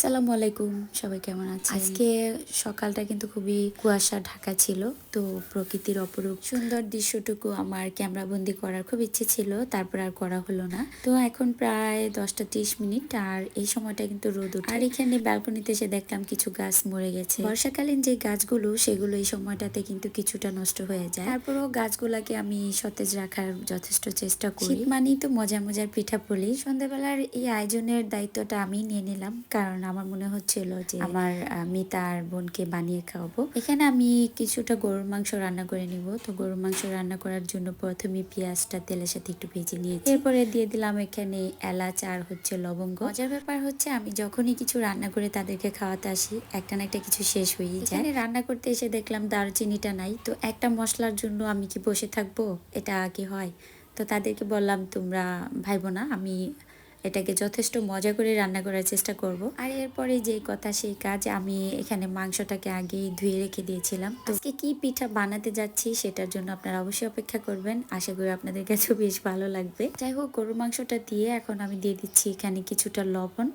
আসসালামু আলাইকুম সবাই কেমন আছে আজকে সকালটা কিন্তু খুবই কুয়াশা ঢাকা ছিল তো প্রকৃতির অপরূপ সুন্দর দৃশ্যটুকু আমার ক্যামেরা বন্দি করার খুব ইচ্ছে ছিল তারপর আর করা হলো না। তো এখন প্রায় দশটা ত্রিশ মিনিট আর এই সময়টা কিন্তু রোদ ওঠে। আর এখানে ব্যালকনিতে এসে দেখলাম কিছু গাছ মরে গেছে। বর্ষাকালীন যে গাছগুলো সেগুলো এই সময়টাতে কিন্তু কিছুটা নষ্ট হয়ে যায়। তারপরও গাছগুলাকে আমি সতেজ রাখার যথেষ্ট চেষ্টা করি। মানেই তো মজার মজার পিঠা পুলি সন্ধ্যাবেলার এই আয়োজনের দায়িত্বটা আমি নিয়ে নিলাম কারণ আমার মনে হচ্ছিল যে আমার আমি তার বোনকে বানিয়ে খাওয়াবো। এখানে আমি কিছুটা গরুর মাংস রান্না করে নিব। তো গরুর মাংস রান্না করার জন্য প্রথমে পেঁয়াজটা তেলের সাথে একটু ভেজে নিয়েছি। এরপরে দিয়ে দিলাম এখানে এলাচ আর হচ্ছে লবঙ্গ। মজার ব্যাপার হচ্ছে আমি যখনই কিছু রান্না করে তাদেরকে খাওয়াতে আসি একটা না একটা কিছু শেষ হয়ে যায়। রান্না করতে এসে দেখলাম দারচিনিটা নাই। তো একটা মশলার জন্য আমি কি বসে থাকব? এটা কি হয়? তো তাদেরকে বললাম তোমরা ভাইবো না আমি এটাকে যথেষ্ট মজা করে রান্না করার চেষ্টা করব। আর এরপরে যে কথা সেই কাজ আমি এখানে মাংসটাকে আগে ধুয়ে রেখে দিয়েছিলাম। আজকে কি পিঠা বানাতে যাচ্ছি সেটার জন্য আপনারা অবশ্যই অপেক্ষা করবেন। আশা করি আপনাদের কাছেও বেশ ভালো লাগবে। যাই হোক, গরুর মাংসটা দিয়ে এখন আমি দিয়ে দিচ্ছি এখানে কিছুটা লবণ।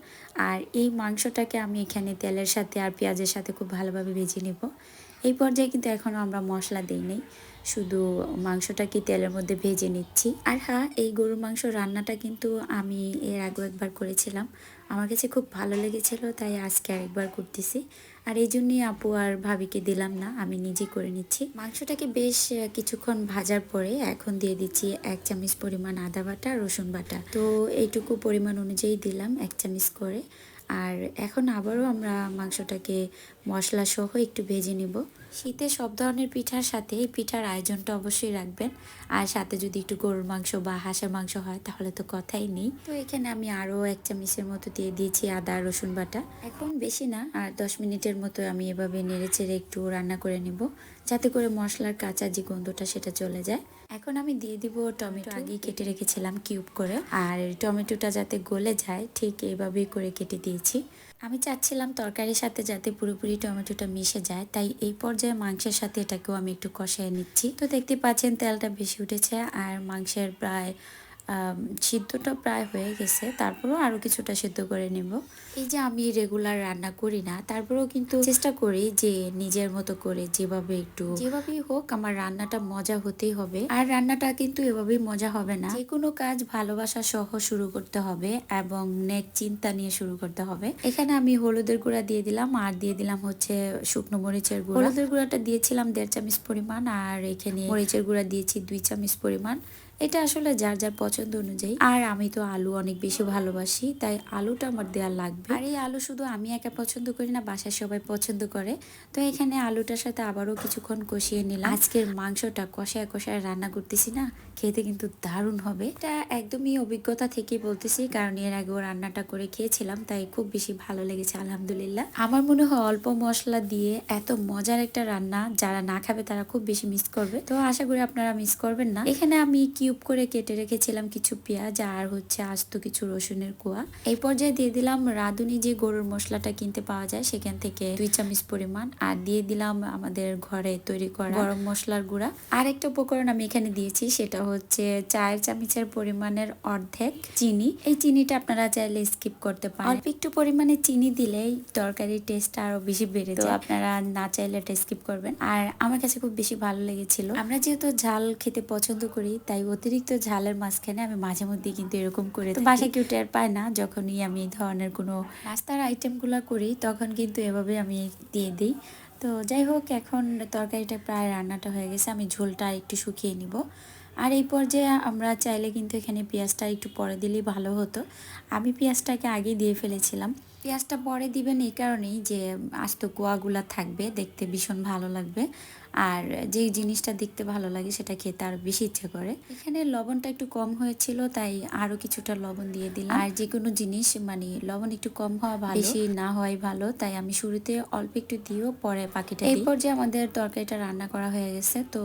আর এই মাংসটাকে আমি এখানে তেলের সাথে আর পেঁয়াজের সাথে খুব ভালোভাবে ভেজে নেব। এই পর্যায়ে কিন্তু এখনও আমরা মশলা দিই নেই। শুধু মাংসটাকে তেলের মধ্যে ভেজে নিচ্ছি। আর হ্যাঁ এই গরুর মাংস রান্নাটা কিন্তু আমি এর আগেও একবার করেছিলাম। আমার কাছে খুব ভালো লেগেছিল, তাই আজকে আরেকবার করতেছি। আর এই জন্যই আপু আর ভাবিকে দিলাম না, আমি নিজে করে নিচ্ছি। মাংসটাকে বেশ কিছুক্ষণ ভাজার পরে এখন দিয়ে দিচ্ছি এক চামচ পরিমাণ আদা বাটা, রসুন বাটা। তো এইটুকু পরিমাণ অনুযায়ী দিলাম, এক চামচ করে। আর এখন আবারও আমরা মাংসটাকে মশলা সহ একটু ভেজে নিব। শীতে সব ধরনের পিঠার সাথে এই পিঠার আয়োজনটা অবশ্যই রাখবেন। আর সাথে যদি একটু গরুর মাংস বা হাঁসের মাংস হয়, তাহলে তো কথাই নেই। তো এখানে আমি আরও এক চামচের মতো দিয়ে দিয়েছি আদা, রসুন বাটা। এখন বেশি না, আর দশ মিনিটের মতো আমি এভাবে নেড়ে চেড়ে একটু রান্না করে নেব। যাতে করে মশলার কাঁচা যে গন্ধটা সেটা চলে যায়। এখন আমি দিয়ে দিব টমেটো। আগেই কেটে রেখেছিলাম কিউব করে। আর টমেটোটা যাতে গলে যায় ঠিক এইভাবেই করে কেটে দিয়েছি। আমি চাচ্ছিলাম তরকারির সাথে যাতে পুরোপুরি টমেটোটা মিশে যায় তাই এই পর্যায়ে মাংসের সাথে এটাকেও আমি একটু কষায় নিচ্ছি। তো দেখতে পাচ্ছেন তেলটা বেশি উঠেছে আর মাংসের প্রায় সিদ্ধটা প্রায় হয়ে গেছে, তারপরেও আরও কিছুটা সিদ্ধ করে নেব। এই যে আমি রেগুলার রান্না করি না, তারপরেও কিন্তু চেষ্টা করি যে নিজের মতো করে যেভাবে একটু যেভাবেই হোক আমার রান্নাটা মজা হতেই হবে। আর রান্নাটা কিন্তু এভাবেই মজা হবে না। যে কোনো কাজ ভালোবাসা সহ শুরু করতে হবে এবং নেক চিন্তা নিয়ে শুরু করতে হবে। এখানে আমি হলুদের গুঁড়া দিয়ে দিলাম, আর দিয়ে দিলাম হচ্ছে শুকনো মরিচের গুঁড়া। হলুদের গুঁড়াটা দিয়েছিলাম দেড় চামচ পরিমাণ, আর এখানে মরিচের গুঁড়া দিয়েছি দুই চামচ পরিমাণ। এটা আসলে যার যার পছন্দ অনুযায়ী। আর আমি তো আলু অনেক বেশি ভালোবাসি তাই আলুটা আমার দেওয়া লাগবে। আর এই আলু শুধু আমি একা পছন্দ করি না বাসায় সবাই পছন্দ করে। তো এখানে আলুটার সাথে আবারও কিছুক্ষণ কষিয়ে নিলাম। আজকের মাংসটা কষায় কষায় রান্না করতেছি না খেতে কিন্তু দারুণ হবে। এটা একদমই অভিজ্ঞতা থেকে বলতেছি, কারণ এর আগেও রান্নাটা করে খেয়েছিলাম, তাই খুব বেশি ভালো লেগেছে, আলহামদুলিল্লাহ। আমার মনে হয় অল্প মশলা দিয়ে এত মজার একটা রান্না যারা না খাবে তারা খুব বেশি মিস করবে। তো আশা করি আপনারা মিস করবেন না। এখানে আমি কিউব করে কেটে রেখেছিলাম কিছু পেঁয়াজ আর হচ্ছে আস্ত কিছু রসুনের কুয়া। এই পর্যায়ে দিয়ে দিলাম রাঁধুনি যে গরুর মশলাটা কিনতে পাওয়া যায়, সেখান থেকে দুই চামচ পরিমাণ। আর দিয়ে দিলাম আমাদের ঘরে তৈরি করা গরম মশলার গুঁড়া। আর একটা উপকরণ আমি এখানে দিয়েছি, সেটা হচ্ছে চায়ের চামচের পরিমাণের অর্ধেক চিনি। এই চিনিটা আপনারা চাইলে স্কিপ করতে পারেন। অল্প একটু পরিমাণে চিনি দিলেই তরকারির টেস্টটা আরও বেশি বেড়ে যায়। আপনারা না চাইলে এটা স্কিপ করবেন। আর আমার কাছে খুব বেশি ভালো লেগেছিল। আমরা যেহেতু ঝাল খেতে পছন্দ করি তাই অতিরিক্ত ঝালের মাঝখানে আমি মাঝে মধ্যে কিন্তু এরকম করে বাসা কেউ টের পায় না যখনই আমি এই ধরনের কোনো নাস্তার আইটেমগুলো করি তখন কিন্তু এভাবে আমি দিয়ে দিই। তো যাই হোক এখন তরকারিটা প্রায় রান্নাটা হয়ে গেছে। আমি ঝোলটা একটু শুকিয়ে নিব। আর এই পর্যায়ে আমরা চাইলে কিন্তু এখানে পেঁয়াজটা একটু পরে দিলেই ভালো হতো। আমি পেঁয়াজটাকে আগে দিয়ে ফেলেছিলাম। পেঁয়াজটা পরে দিবেন এই কারণেই যে আস্ত কোয়াগুলা থাকবে দেখতে ভীষণ ভালো লাগবে। আর যেই জিনিসটা দেখতে ভালো লাগে সেটা খেতে আরও বেশি ইচ্ছে করে। এখানে লবণটা একটু কম হয়েছিল তাই আরও কিছুটা লবণ দিয়ে দিলাম। আর যে কোনো জিনিস মানে লবণ একটু কম হওয়া ভালো। বেশি না হওয়াই ভালো তাই আমি শুরুতে অল্প একটু দিয়েও পরে পাখিটা এই পর্যায়ে আমাদের তরকারিটা রান্না করা হয়ে গেছে তো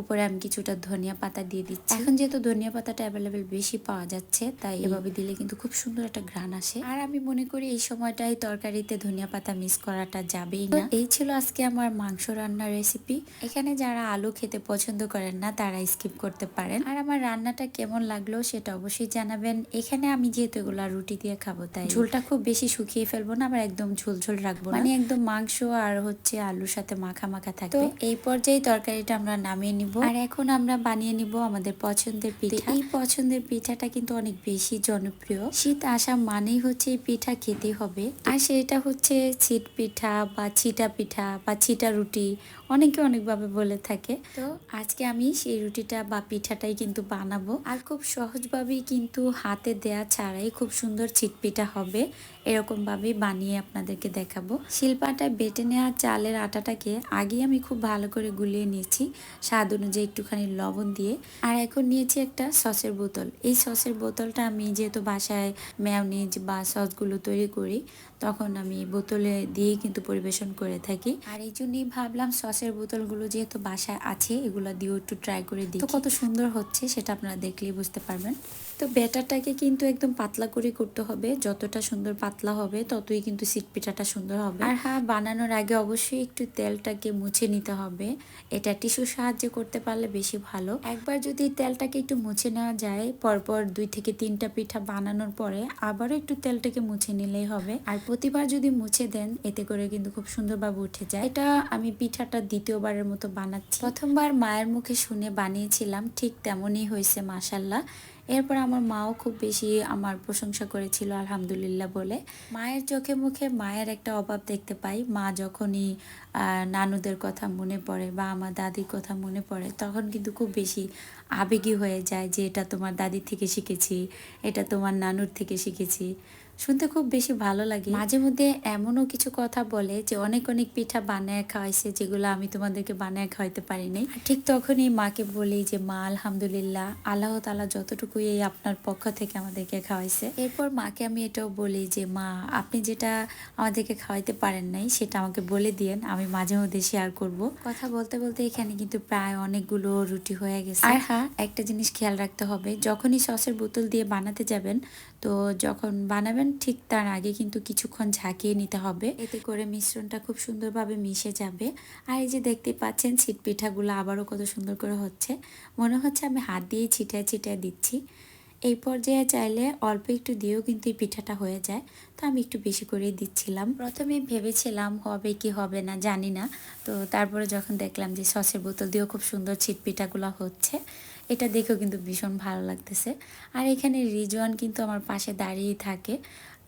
উপরে আমি কিছুটা ধনিয়া পাতা দিয়ে দিচ্ছি। এখন যেহেতু ধনিয়া পাতাটা অ্যাভেলেবেল বেশি পাওয়া যাচ্ছে তাই এভাবে দিলে কিন্তু খুব সুন্দর একটা ঘ্রাণ আসে। আর আমি মনে করি এই সময়টাই তরকারিতে ধনিয়া পাতা মিস করাটা যাবেই না। এই ছিল আজকে আমার মাংস রান্নার রেসিপি এখানে যারা আলু খেতে পছন্দ করেন না তারা স্কিপ করতে পারেন। আর আমার রান্নাটা কেমন লাগল সেটা অবশ্যই জানাবেন। এখানে আমি যেহেতু এগুলা রুটি দিয়ে খাব তাই ঝোলটা খুব বেশি শুকিয়ে ফেলব না আবার একদম ঝোল ঝোল রাখব না। মানে একদম মাংস আর হচ্ছে আলুর সাথে মাখা মাখা থাকবে। এই পর্যায়ে তরকারিটা আমরা নামিয়ে নিব। আর এখন আমরা বানিয়ে নিব আমাদের পছন্দের পিঠা। এই পছন্দের পিঠাটা কিন্তু অনেক বেশি জনপ্রিয়। শীত আসা মানেই হচ্ছে এই পিঠা খেতে হবে। আর সেটা হচ্ছে ছিট পিঠা বা ছিটা পিঠা বা ছিটা রুটি অনেকে অনেকভাবে বলে থাকে। তো আজকে আমি সেই রুটিটা বা পিঠাটাই কিন্তু বানাবো। আর খুব সহজভাবেই কিন্তু হাতে দেয়া ছাড়াই খুব সুন্দর ছিট পিঠা হবে। এরকম ভাবেই বানিয়ে আপনাদেরকে দেখাবো। শিল্পাটায় বেটে নেওয়া চালের আটাটাকে আগে আমি খুব ভালো করে গুলিয়ে নিয়েছি, স্বাদ অনুযায়ী একটুখানি লবণ দিয়ে। আর এখন নিয়েছি একটা সসের বোতল। এই সসের বোতলটা আমি যেহেতু বাসায় ম্যাওনিজ বা সসগুলো তৈরি করি, তখন আমি বোতলে দিয়েই কিন্তু পরিবেশন করে থাকি। আর এই জন্যই ভাবলাম সসের বোতলগুলো যেহেতু বাসায় আছে, এগুলো দিয়েও একটু ট্রাই করে দিই তো কত সুন্দর হচ্ছে সেটা আপনারা দেখলেই বুঝতে পারবেন। তো ব্যাটারটাকে কিন্তু একদম পাতলা করে করতে হবে। যতটা সুন্দর পাতলা হবে, ততই কিন্তু সিট পিঠাটা সুন্দর হবে। আর হ্যাঁ বানানোর আগে অবশ্যই একটু তেলটাকে মুছে নিতে হবে। এটা টিস্যুর সাহায্যে করতে পারলে বেশি ভালো। একবার যদি তেলটাকে একটু মুছে নেওয়া যায়, পরপর দুই থেকে তিনটা পিঠা বানানোর পরে আবারও একটু তেলটাকে মুছে নিলেই হবে। আর প্রতিবার যদি মুছে দেন, এতে করে কিন্তু খুব সুন্দরভাবে উঠে যায়। এটা আমি পিঠাটা দ্বিতীয়বারের মতো বানাচ্ছি। প্রথমবার মায়ের মুখে শুনে বানিয়েছিলাম, ঠিক তেমনই হয়েছে মাসাল্লাহ এরপর আমার মাও খুব বেশি আমার প্রশংসা করেছিল, আলহামদুলিল্লাহ বলে। মায়ের চোখে মুখে মায়ের একটা অভাব দেখতে পাই। মা যখনই নানুদের কথা মনে পড়ে বা আমার দাদির কথা মনে পড়ে, তখন কিন্তু খুব বেশি আবেগী হয়ে যায় যে, এটা তোমার দাদির থেকে শিখেছি, এটা তোমার নানুর থেকে শিখেছি। শুনতে খুব বেশি ভালো লাগে। মাঝে মধ্যে এমনও কিছু কথা বলে যে অনেক অনেক পিঠা বানায় খাওয়াইছে যেগুলো আমি তোমাদেরকে বানায় খাওয়াইতে পারিনি। আর ঠিক তখনই মাকে বলি যে মা আলহামদুলিল্লাহ আল্লাহ তালা যতটুকুই এই আপনার পক্ষ থেকে আমাদেরকে খাওয়াইছে। এরপর মাকে আমি এটাও বলি যে মা আপনি যেটা আমাদেরকে খাওয়াইতে পারেন নাই সেটা আমাকে বলে দিয়েন আমি মাঝে মধ্যে শেয়ার করব। কথা বলতে বলতে এখানে কিন্তু প্রায় অনেকগুলো রুটি হয়ে গেছে। আর হ্যাঁ। একটা জিনিস খেয়াল রাখতে হবে যখনই সসের বোতল দিয়ে বানাতে যাবেন তো যখন বানাবেন ঠিক তার আগে কিন্তু কিছুক্ষণ ঝাঁকিয়ে নিতে হবে। এতে করে মিশ্রণটা খুব সুন্দরভাবে মিশে যাবে। আর এই যে দেখতে পাচ্ছেন, ছিট পিঠাগুলো আবারও কত সুন্দর করে হচ্ছে। মনে হচ্ছে আমি হাত দিয়ে ছিটায় ছিটায় দিচ্ছি। এই পর্যায়ে চাইলে অল্প একটু দিয়েও কিন্তু এই পিঠাটা হয়ে যায়। তো আমি একটু বেশি করেই দিচ্ছিলাম। প্রথমে ভেবেছিলাম হবে কি হবে না, জানি না। তো তারপরে যখন দেখলাম যে সসের বোতল দিয়েও খুব সুন্দর ছিট পিঠাগুলো হচ্ছে এটা দেখেও কিন্তু ভীষণ ভালো লাগতেছে। আর এখানে রিজওয়ান কিন্তু আমার পাশে দাঁড়িয়ে থাকে।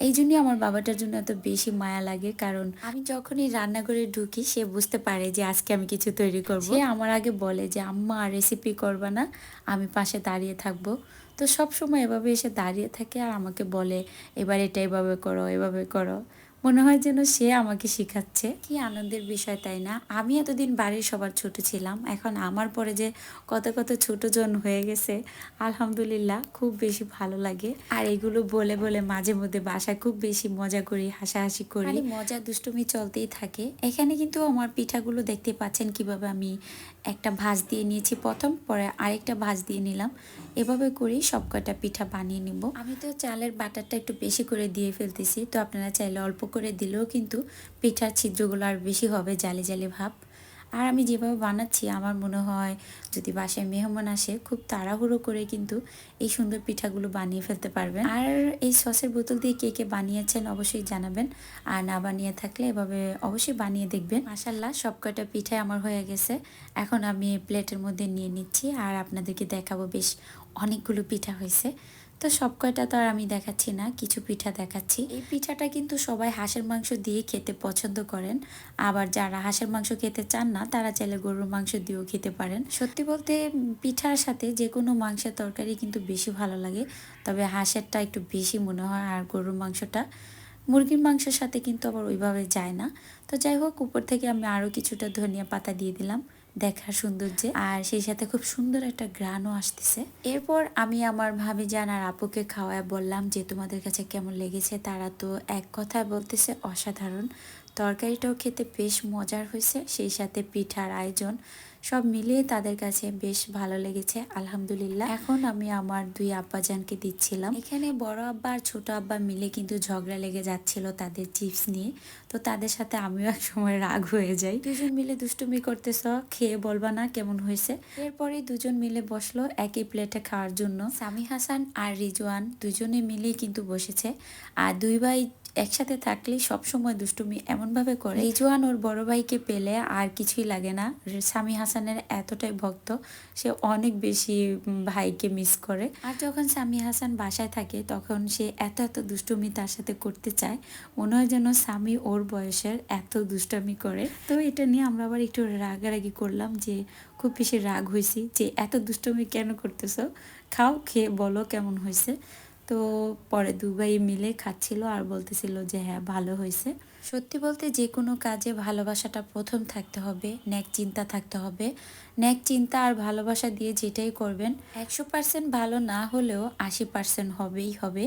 এই জন্যই আমার বাবাটার জন্য এত বেশি মায়া লাগে, কারণ আমি যখনই রান্নাঘরে ঢুকি সে বুঝতে পারে যে আজকে আমি কিছু তৈরি করব। সে আমার আগে বলে যে, আম্মা রেসিপি করবা না, আমি পাশে দাঁড়িয়ে থাকব। তো সব সময় এভাবে এসে দাঁড়িয়ে থাকে আর আমাকে বলে, এবার এটা এভাবে করো এভাবে করো। মনে হয় যেন সে আমাকে শেখাচ্ছে। কি আনন্দের বিষয় তাই না? আমি এতদিন বাড়ির সবার ছোট ছিলাম। এখন আমার পরে যে কত কত ছোট জন হয়ে গেছে আলহামদুলিল্লাহ খুব বেশি ভালো লাগে। আর এগুলো বলে বলে মাঝে মধ্যে বাসায় খুব বেশি মজা করি হাসাহাসি করি। মজা দুষ্টুমি চলতেই থাকে। এখানে কিন্তু আমার পিঠাগুলো দেখতে পাচ্ছেন কীভাবে আমি একটা ভাঁজ দিয়ে নিয়েছি। প্রথম পরে আরেকটা ভাঁজ দিয়ে নিলাম। এভাবে করেই সব কটা পিঠা বানিয়ে নিব। আমি তো চালের বাটারটা একটু বেশি করে দিয়ে ফেলতেছি। তো আপনারা চাইলে অল্প করে দিলেও কিন্তু পিঠার ছিদ্রগুলো আর বেশি হবে জালি জালি ভাব। আর আমি যেভাবে বানাচ্ছি, আমার মনে হয় যদি বাসায় মেহমান আসে, খুব তাড়াহুড়ো করে কিন্তু এই সুন্দর পিঠাগুলো বানিয়ে ফেলতে পারবেন। আর এই সসের বোতল দিয়ে কে কে বানিয়েছেন অবশ্যই জানাবেন। আর না বানিয়ে থাকলে এভাবে অবশ্যই বানিয়ে দেখবেন। মাসাল্লাহ সব কটা পিঠাই আমার হয়ে গেছে। এখন আমি প্লেটের মধ্যে নিয়ে নিচ্ছি আর আপনাদেরকে দেখাবো বেশ অনেকগুলো পিঠা হয়েছে। তো সব কয়টা তো আর আমি দেখাচ্ছি না, কিছু পিঠা দেখাচ্ছি। এই পিঠাটা কিন্তু সবাই হাঁসের মাংস দিয়ে খেতে পছন্দ করেন। আবার যারা হাঁসের মাংস খেতে চান না, তারা চাইলে গরুর মাংস দিয়েও খেতে পারেন। সত্যি বলতে, পিঠার সাথে যে কোনো মাংসের তরকারি কিন্তু বেশি ভালো লাগে। তবে হাঁসেরটা একটু বেশি মনে হয় আর গরুর মাংসটা। মুরগির মাংসের সাথে কিন্তু আবার ওইভাবে যায় না। তো যাই হোক, উপর থেকে আমি আরও কিছুটা ধনিয়া পাতা দিয়ে দিলাম। দেখার সৌন্দর্যে। আর সেই সাথে খুব সুন্দর একটা গ্রানও আসতেছে। এরপর আমি আমার ভাবি যান আর আপুকে খাওয়ায় বললাম যে, তোমাদের কাছে কেমন লেগেছে? তারা তো এক কথায় বলতেছে, অসাধারণ। তরকারিটাও খেতে বেশ মজার হয়েছে, সেই সাথে পিঠার আয়োজন সব মিলিয়ে তাদের কাছে বেশ ভালো লেগেছে, আলহামদুলিল্লাহ। এখন আমি আমার দুই আব্বাজানকে দিচ্ছিলাম। এখানে বড় আব্বা আর ছোট আব্বা মিলে কিন্তু ঝগড়া লেগে যাচ্ছিল তাদের চিপস নিয়ে। তো তাদের সাথে আমিও এক সময় রাগ হয়ে যাই। দুজন মিলে দুষ্টুমি করতেছ, খেয়ে বলবা না কেমন হয়েছে। এরপরে দুজন মিলে বসল একই প্লেটে খাওয়ার জন্য। সামি হাসান আর রিজওয়ান দুজনে মিলেই কিন্তু বসেছে। আর দুই ভাই একসাথে থাকলে সবসময় দুষ্টুমি এমনভাবে করে। রিজওয়ান ওর বড় ভাইকে পেলে আর কিছুই লাগে না। সামি হাসানের এতটাই ভক্ত, সে অনেক বেশি ভাইকে মিস করে। আর যখন সামি হাসান বাসায় থাকে, তখন সে এত এত দুষ্টুমি তার সাথে করতে চায়, মনে হয় যেন স্বামী ওর বয়সের এত দুষ্টামি করে। তো এটা নিয়ে আমরা আবার একটু রাগারাগি করলাম যে, খুব বেশি রাগ হয়েছি যে, এত দুষ্টুমি কেন করতেছো? খাও, খেয়ে বলো কেমন হয়েছে তো পরে দুবাই মিলে খাচ্ছিল আর বলতেছিল যে হ্যাঁ ভালো হয়েছে। সত্যি বলতে যে কোনো কাজে ভালোবাসাটা প্রথম থাকতে হবে, ন্যাক চিন্তা থাকতে হবে। ন্যাক চিন্তা আর ভালোবাসা দিয়ে যেটাই করবেন, একশো পার্সেন্ট ভালো না হলেও আশি পার্সেন্ট হবেই হবে।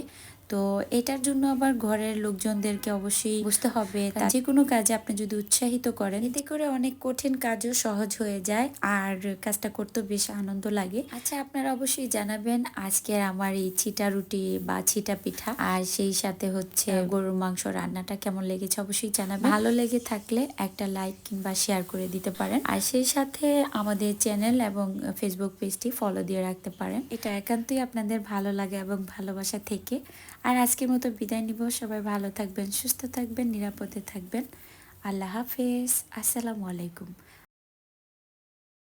তো এটার জন্য আবার ঘরের লোকজনদেরকে অবশ্যই বুঝতে হবে। তা যে কোনো কাজে আপনি যদি উৎসাহিত করেন এতে করে অনেক কঠিন কাজও সহজ হয়ে যায় আর কাজটা করতে বেশ আনন্দ লাগে। আচ্ছা আপনারা অবশ্যই জানাবেন আজকের আমার এই ছিটা রুটি বা ছিটা পিঠা আর সেই সাথে হচ্ছে গরুর মাংস রান্নাটা কেমন লেগেছে অবশ্যই জানাবেন। ভালো লেগে থাকলে একটা লাইক কিংবা শেয়ার করে দিতে পারেন। আর সেই সাথে আমাদের চ্যানেল এবং ফেসবুক পেজটি ফলো দিয়ে রাখতে পারেন। এটা একান্তই আপনাদের ভালো লাগে এবং ভালোবাসা থেকে। আর আজকের মতো বিদায় নিব। সবাই ভালো থাকবেন, সুস্থ থাকবেন, নিরাপদে থাকবেন। আল্লাহ হাফেজ। আসসালামু আলাইকুম।